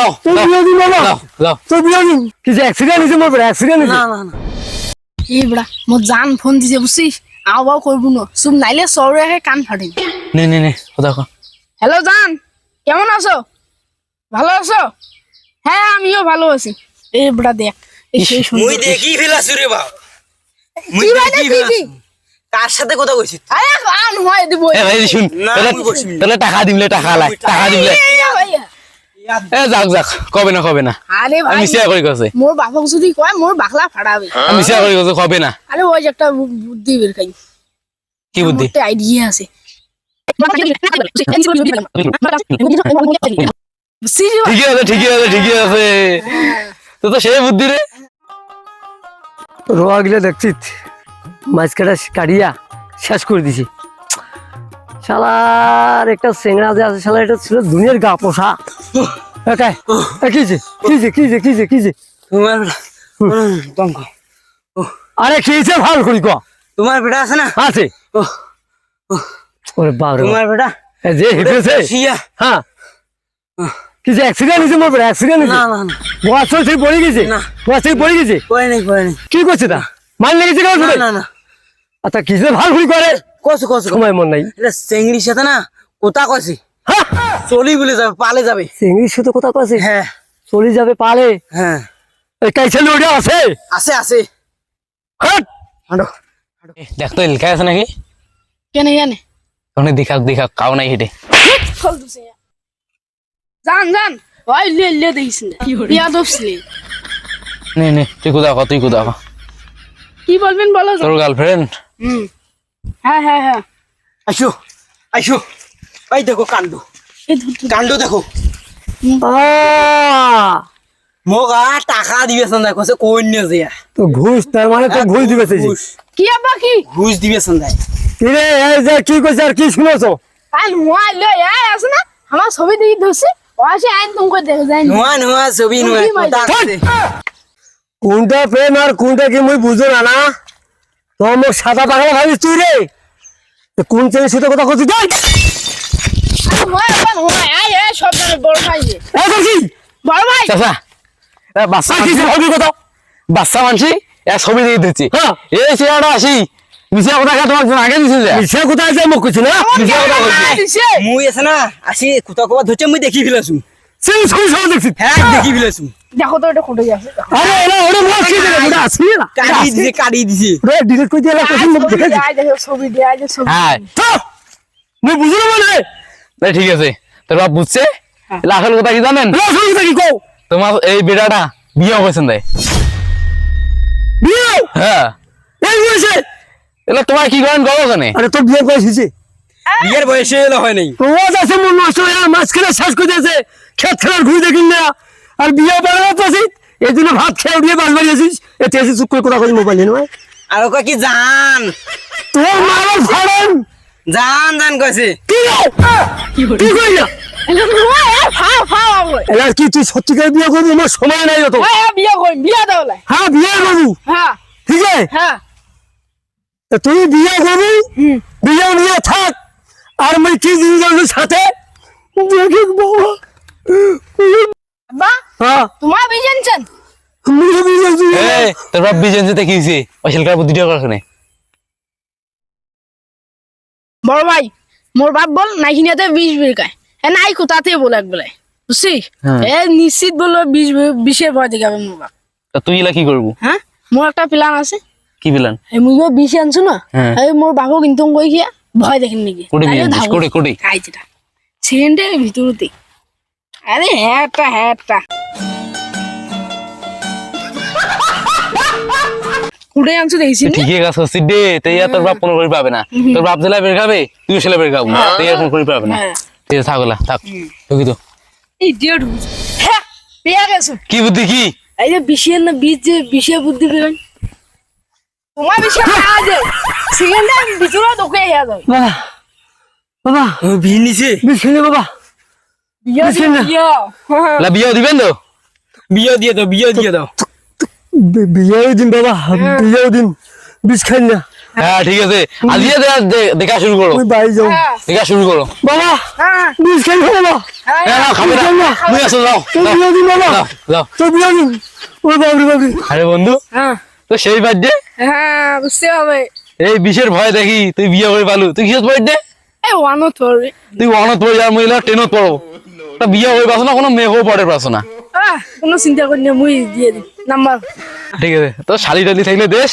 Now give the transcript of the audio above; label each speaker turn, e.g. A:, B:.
A: যাও
B: তোর বিয়ে দিন বাবা
A: যাও যাও
B: তোর বিয়ে দিন কিছু অ্যাক্সিডেন্ট হয়েছে মোর অ্যাক্সিডেন্ট হয়েছে
C: না না না
D: এই বড়া মোর জান ফোন দিছে বুঝছিস আও বাও করব না চুপ নাইলে সর রেখে কান ফাটিম
A: নে নে নে কথা কো
D: হ্যালো জান কেমন আছো ভালো আছো হ্যাঁ আমিও ভালো আছি এই বড়া দেখ এই সেই সুন্দর
C: মুই দেখি ফেলাছু রে বাপ মুই
D: মানে
C: দেখি? ফেলাছু কার সাথে কথা কইছিস
D: আরে আন হয় দিব
A: এ ভাই শুন তাহলে
C: আমি বসিনি।
A: তাহলে টাকা দিমলে টাকা লাই টাকা দিমলে এ যাক যাক কবে না কবে না। আমি শেয়ার করি গেছে
D: মোর বাপক যদি কয় মোর বাখলা ফাড়াবে
A: আমি শেয়ার করি গেছে কবে না।
D: আরে ওই একটা বুদ্ধি বের খাই
A: কি বুদ্ধি?
D: একটা আইডিয়া আছে।
A: ঠিকই আছে ঠিকই আছে ঠিকই আছে। তো তো সেই বুদ্ধি রে।
B: রোয়া গিলে দেখছিস মাছ কাটা কাটিয়া শেষ করে দিছি। শালার একটা চেংড়া যে আছে শালা এটা ছিল দুনিয়ার গা পোষা। একাই কিছে কিছে কিছে কিছে কিছে
C: তোমার দম
B: আরে খেয়েছে ভালো করি ক।
C: তোমার বেটা আছে না?
B: আছে। ওরে বাবরে
C: তোমার বেটা?
B: যে হেঁটেছে? হ্যাঁ। কিছু অ্যাক্সিডেন্ট হয়েছে মোর অ্যাক্সিডেন্ট
C: না
B: হয়েছে
C: না না
B: বস থেকে পড়ে গেছে?
C: না।
B: বস থেকে পড়ে গেছে?
C: কই নাই কই নাই।
B: কি করছে তা? মাল লেগেছে কেন
C: না না না।
B: আচ্ছা কিসে ভালো করি করে?
C: কসু কসু
B: সময় মন নাই।
C: এটা চেংড়ির সাথে না? কোথা কইছি।
B: হ্যাঁ।
C: চলি বলে যাবে পালে যাবে।
B: চিংড়ির সাথে কথা কছে
C: হ্যাঁ।
B: চলে যাবে পালে?
C: হ্যাঁ।
B: কাইছে লোডে আছে।
C: আছে আছে।
B: হাট!
A: দেখ তো লেখা আছে নাকি?
D: কেনে কেনে?
A: তখন দেখাক দেখাক কাও নাই হেঁটে
D: জান জান। ওই লে লে দেখিস না? বিয়া দোষলে
A: নে নে তুই কোথা কো তুই কোথা কো
D: কি বলবেন বলো
A: তোর গার্লফ্রেন্ড
D: হুম হ্যাঁ হ্যাঁ হ্যাঁ
C: আইসো আইসো এই দেখো
D: ধুর।
C: কাণ্ড দেখো। মোক আর টাকা দিবেছেন না কছে কই নিয়ে যে।
B: তো ঘুষ তার মানে তো ঘুষ দিবে
D: কি আব্বা কি?
C: ঘুষ দিবেছেন না
B: কি রে এই যে কি কইছে আর কি শুনেছো?
D: আর মোবাইল লে আয় আছে না আমার ছবি দেখি ধরছে ও আইন তোমাকে দেখে যায় না।
C: নোয়া নোয়া ছবি নোয়া
D: কি মাইল?
C: কথা আছে।
B: কোনটা প্রেম আর কোনটা কি মুই বুঝো না না? তো মোক সাদা পাগলা ভাবিস তুই রে কোন ছেলের সাথে কথা কইছিস
A: বাচ্চা মানছি। ছবি দিয়ে দিচ্ছি।
B: হ্যাঁ।
A: এই চেয়ারটা আসি। মিশা কথা কে তোমার আগে দিছে
B: মিশা কোথায় যায় মোক কইছি
A: মিশা কথা বলছি
D: দিছে।
C: আছে না আসি কোথা কোথা ধরছে মুই দেখি ফেলেছু
B: সেই স্কুল সব দেখছি।
C: হ্যাঁ দেখি ফেলেছু
D: দেখো তো এটা কোটে যাচ্ছে
B: আরে এলা ওরে মোক কি দিলে ওটা আসি না?
C: কাটি দিছে কাটি দিছে।
B: রে ডিলিট কই দিলা কইছি মোক দেখে
D: ছবি দে যে ছবি।
A: হ্যাঁ
B: তো মুই বুঝলো মানে
A: না, ঠিক আছে। তোর বাপ বুঝছে? আসল কথা কি জানেন?
B: কও?
A: তোমার এই বেটাটা বিয়ে হয়েছেন
B: বিয়ে?
A: হ্যাঁ।
B: এই হইছে
A: এলা তোমার কি করেন? গো জানে
B: আরে তোর বিয়ে বয়স হইছে
C: বিয়ের বয়সে এলো হয় নাই।
B: তো ও মন নষ্ট হয়ে আর মাঝখানে শেষ করে খেত খেলার ঘুরে দেখিন না। আর বিয়ে বাড়ানো তো আছিস এই জন্য ভাত খেয়ে উঠিয়ে বাস বাড়িয়েছিস এতে এসে চুপ করে কথা কই মোবাইল নিয়ে?
C: আর ওকে কি জান?
B: তোর মারার ফাড়ন
C: জান জান কইছে।
B: কি? কি কই না
D: এটা মোবাইল ফাও ফাও আবো
B: এলার কি তুই সত্যিকার বিয়ে করবি? আমার সময় নাই তো
D: হ্যাঁ বিয়া কই বিয়া দাও লাই
B: হ্যাঁ বিয়ে করব।
D: হ্যাঁ
B: ঠিক আছে?
D: হ্যাঁ
B: তুই বিয়ে করবি? বিয়ে নিয়ে থাক। আর মই কি জিনিস সাথে? দেখি বাবা।
D: আব্বা
B: হ্যাঁ।
D: তোমার বিজেনছেন
A: তোর বাপ বিজেন যেতে কি ওই ছেলেটার বুদ্ধিটা করে
D: বড় ভাই মোর বাপ বল নাইখিনিয়াতে বিশ বিষ বিরকায় হ্যাঁ নাই কোথাতে বলে এক বেলায়। বুঝছিস
A: হ্যাঁ।
D: এ নিশ্চিত বলল বিষ বিষের ভয় দেখাবে মোর বাপ।
A: তা তুই এলা কি করব?
D: হ্যাঁ? মোর একটা প্ল্যান আছে।
A: কি পেলেন
D: এই মুই বিষ আনছো না
A: হ্যাঁ।
D: এই মোর বাবু কিন্তু কই গিয়া ভয় দেখেন নাকি।
A: কোটি। কোটি
D: যেটা। সেকেন্ডের ভিতরতে। আরে হ্যাঁটা হ্যাঁটা কুড়ে আনছো দেখছি
A: ঠিকই কাজ করছিস দে তাই আর তোর বাপ কোনো করে পাবে না। তোর বাপ জেলা বের খাবে তুই ছেলে বের খাব তাই আর কোনো করে পাবে না।
D: হ্যাঁ।
A: ঠিক আছে থাকলা থাক। ঢুকি তো।
D: এই ডেট হ্যাঁ পেয়ে গেছো।
A: কি বুদ্ধি কি?
D: এই যে বিষের না বীজ যে বিষে বুদ্ধি পেলেন তোমার বিষে পাওয়া যায় সেকেন্ডের ভিতরে ঢুকে হয়ে যাবে
B: বাবা বাবা।
C: ও বিয়ে নিছে।
B: বিষ বাবা।
D: বিয়া বিয়া।
A: লা বিয়ে দিবেন তো?
C: বিয়ে দিয়ে দাও বিয়ে দিয়ে দাও।
B: বি- বিয়েও দিন বাবা বিয়েও দিন। বিষ খাই না।
A: হ্যাঁ ঠিক আছে। আজকে দে- দে- দেখা শুরু করো।
B: ওই বাড়ি যাও।
D: হ্যাঁ।
A: দেখা শুরু করো।
B: বাবা
D: হ্যাঁ।
B: বিষ খাই বাবা।
D: হ্যাঁ
A: হ্যাঁ খাবে না।
B: না।
A: তুমি আসো যাও।
B: তোর
A: যাও,
B: দিন বাবা।
A: যাও, যাও।
B: তোর দিন। ও বাবরি বাবরি
A: আরে বন্ধু
D: হ্যাঁ।
A: তো সেই বার্থডে
D: হ্যাঁ বুঝতে হবে।
A: এই বিশের ভয় দেখি তুই বিয়ে করে পালু। তুই কিসের বার্থডে
D: এই
A: তুই ওয়ানত পড়ে যার মহিলা টেনত পড়ো তা বিয়ে হয়ে পাস না কোনো মেয়েও পড়ে পাস না।
D: কোনো চিন্তা করি না মুই দিয়ে দিই নাম্বার।
A: ঠিক আছে তো শালি টালি থাকলে দেশ।